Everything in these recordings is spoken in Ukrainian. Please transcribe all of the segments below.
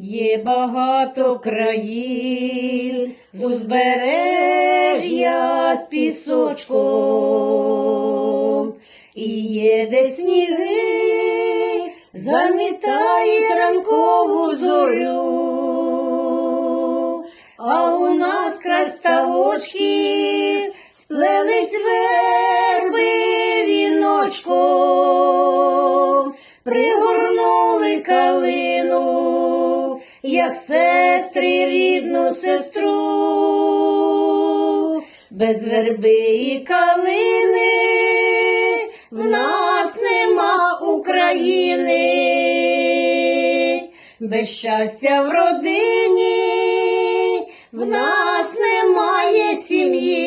Є багато країн з узбережжя з пісочком, і є де сніги замітають ранкову зорю, а у нас край ставочків сплелись верби віночком, пригорнули калину, як сестри рідну сестру, без верби і калини в нас нема України, без щастя в родині в нас немає сім'ї,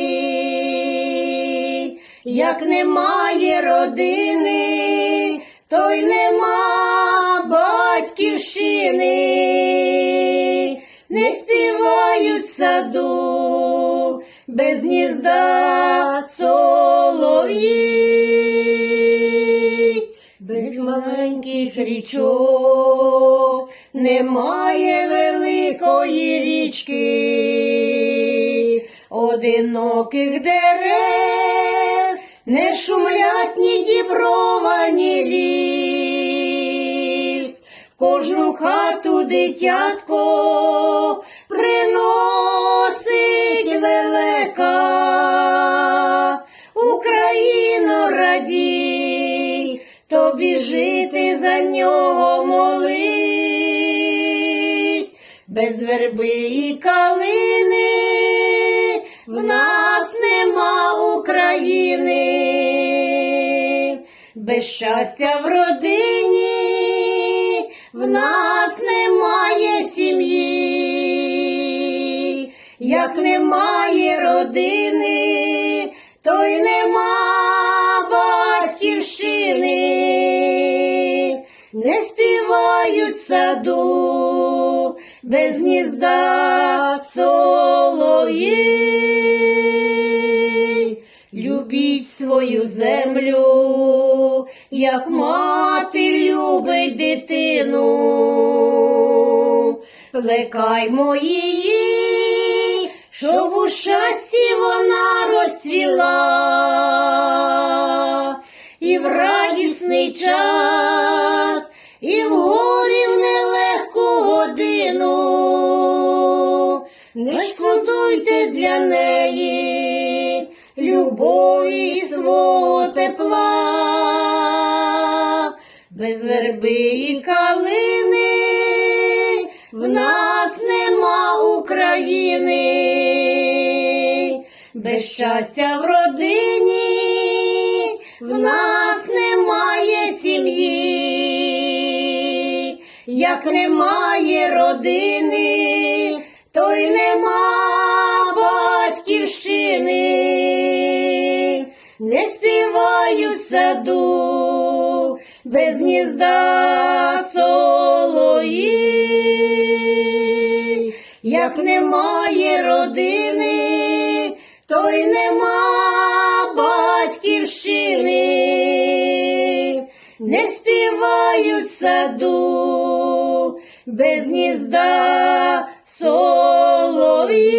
як немає родини, то й нема батьківщини, саду без гнізда солов'ї, без маленьких річок немає великої річки, одиноких дерев не шумлять ні діброва, ні ліс. Кожну хату дитятко тобі за нього молись, без верби і калини в нас нема України, без щастя в родині в нас немає сім'ї, як немає родини, то й нема батьківщини, співають в саду без гнізда солов'ї. Любіть свою землю, як мати любить дитину. Плекаймо її, щоб у щасті вона розцвіла. І в радісний час, і в горі в нелегку годину. Не шкодуйте для неї любові і свого тепла, без верби і калини в нас нема України, без щастя в родині в нас як немає родини, то й нема батьківщини, не співають в саду без гнізда солов'ї, як немає родини, то й нема батьківщини, не співають саду без гнізда солов'ї.